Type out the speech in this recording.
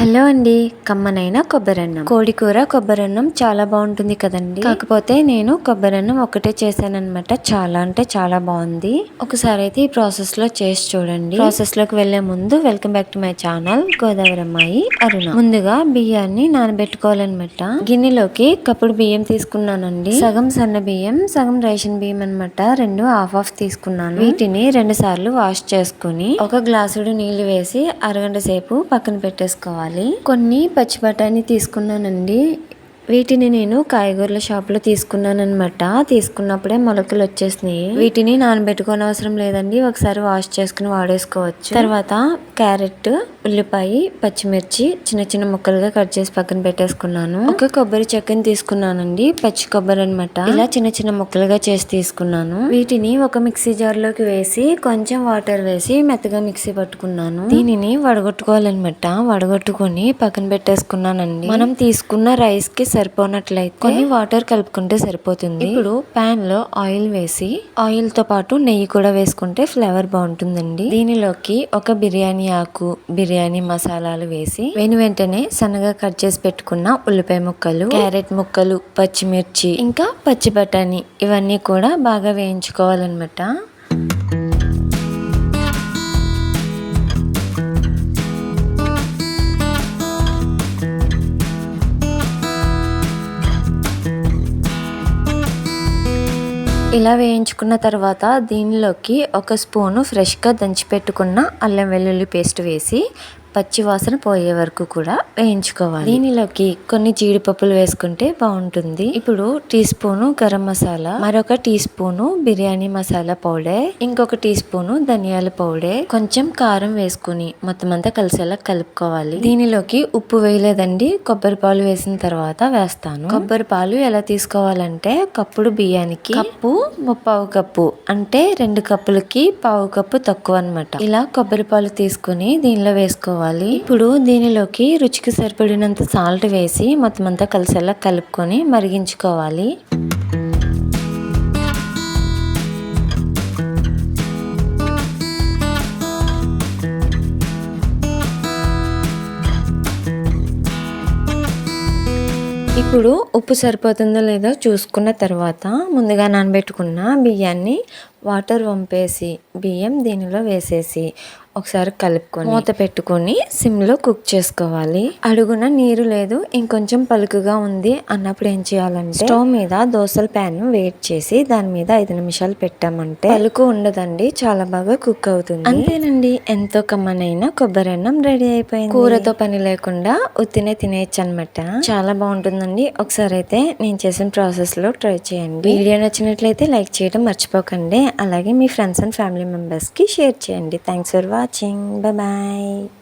Hello అండి. కమ్మనైన కొబ్బరన్నం. కోడికూర కొబ్బరన్నం చాలా బాగుంటుంది కదండి. కాకపోతే నేను కొబ్బరన్నం ఒకటే చేశానమాట చాలా అంటే చాలా బాగుంది. ఒకసారి అయితే ఈ ప్రాసెస్లో చేసి చూడండి. ప్రాసెస్లోకి వెళ్ళే ముందు welcome back to my channel Godavari అమ్మాయి అరుణ. ముందుగా బియ్యాన్ని నానబెట్టుకోవాలన్నమాట. గిన్నెలోకి కప్పుడు బియ్యం తీసుకున్నానండి. సగం సన్న బియ్యం సగం రేషన్ బియ్యం అన్నమాట. రెండు హాఫ్ హాఫ్ తీసుకున్నాను. వీటిని రెండు సార్లు వాష్ చేసుకుని ఒక గ్లాసుడు నీళ్ళు వేసి అరగంట సేపు పక్కన పెట్టేసుకోవాలి. కొన్ని పచ్చి బఠానీ తీసుకున్నానండి. వీటిని నేను కాయగూరల షాప్లో తీసుకున్నానమాట తీసుకున్నప్పుడే మొలకలు వచ్చేసినాయి. వీటిని నానబెట్టుకోని అవసరం లేదండి. ఒకసారి వాష్ చేసుకుని వాడేసుకోవచ్చు. తర్వాత క్యారెట్ ఉల్లిపాయ పచ్చిమిర్చి చిన్న చిన్న ముక్కలుగా కట్ చేసి పక్కన పెట్టేసుకున్నాను. ఒక కొబ్బరి చెక్కని తీసుకున్నానండి. పచ్చి కొబ్బరి అనమాట ఇలా చిన్న చిన్న ముక్కలుగా చేసి తీసుకున్నాను. వీటిని ఒక మిక్సీ జార్లోకి వేసి కొంచెం వాటర్ వేసి మెత్తగా మిక్సీ పట్టుకున్నాను. దీనిని వడగొట్టుకోవాలన్నమాట. వడగొట్టుకొని పక్కన పెట్టేసుకున్నానండి. మనం తీసుకున్న రైస్కి సరిపోనట్లయితే కొన్ని వాటర్ కలుపుకుంటే సరిపోతుంది. ఇప్పుడు పాన్లో ఆయిల్ వేసి ఆయిల్తో పాటు నెయ్యి కూడా వేసుకుంటే ఫ్లేవర్ బాగుంటుందండి. దీనిలోకి ఒక బిర్యానీ ఆకు బిర్యానీ మసాలాలు వేసి వెను వెంటనే సన్నగా కట్ చేసి పెట్టుకున్న ఉల్లిపాయ ముక్కలు క్యారెట్ ముక్కలు పచ్చిమిర్చి ఇంకా పచ్చి బఠానీ ఇవన్నీ కూడా బాగా వేయించుకోవాలన్నమాట. ఇలా వేయించుకున్న తర్వాత దీనిలోకి ఒక స్పూను ఫ్రెష్గా దంచి పెట్టుకున్న అల్లం వెల్లుల్లి పేస్ట్ వేసి పచ్చివాసన పోయే వరకు కూడా వేయించుకోవాలి. దీనిలోకి కొన్ని జీడిపప్పులు వేసుకుంటే బాగుంటుంది. ఇప్పుడు టీ స్పూను గరం మసాలా మరొక teaspoon biryani masala powder ఇంకొక టీ స్పూను ధనియాల పౌడర్. కొంచెం కారం వేసుకుని మొత్తం అంతా కలిసేలా కలుపుకోవాలి. దీనిలోకి ఉప్పు వేయలేదండి. కొబ్బరి పాలు వేసిన తర్వాత వేస్తాను. కొబ్బరి పాలు ఎలా తీసుకోవాలంటే కప్పుడు బియ్యానికి కప్పు ముప్పావు కప్పు అంటే రెండు కప్పులకి పావు కప్పు తక్కువ అనమాట ఇలా కొబ్బరి పాలు తీసుకుని దీనిలో వేసుకోవాలి. ఇప్పుడు దీనిలోకి రుచికి సరిపడినంత సాల్ట్ వేసి మొత్తం అంతా కలిసేలా కలుపుకొని మరిగించుకోవాలి. ఇప్పుడు ఉప్పు సరిపోతుందో లేదో చూసుకున్న తర్వాత ముందుగా నానబెట్టుకున్న బియ్యాన్ని వాటర్ వంపేసి బియ్యం దీనిలో వేసేసి ఒకసారి కలుపుకొని మూత పెట్టుకొని సిమ్లో కుక్ చేసుకోవాలి. అడుగున నీరు లేదు ఇంకొంచెం పలుకుగా ఉంది అన్నప్పుడు ఏం చేయాలంటే స్టవ్ మీద దోసల ప్యాన్ వేట్ చేసి దాని మీద ఐదు నిమిషాలు పెట్టామంటే పలుకు ఉండదండి చాలా బాగా కుక్ అవుతుంది. అంతేనండి ఎంతో కమ్మనైన కొబ్బరి అన్నం రెడీ అయిపోయింది. కూరతో పని లేకుండా ఉత్తినే తినేయచ్చు అనమాట చాలా బాగుంటుందండి ఒకసారి అయితే నేను చేసిన ప్రాసెస్లో ట్రై చేయండి. వీడియో నచ్చినట్లయితే లైక్ చేయడం మర్చిపోకండి. అలాగే మీ ఫ్రెండ్స్ అండ్ ఫ్యామిలీ మెంబర్స్కి షేర్ చేయండి. Thanks for watching. బాయ్.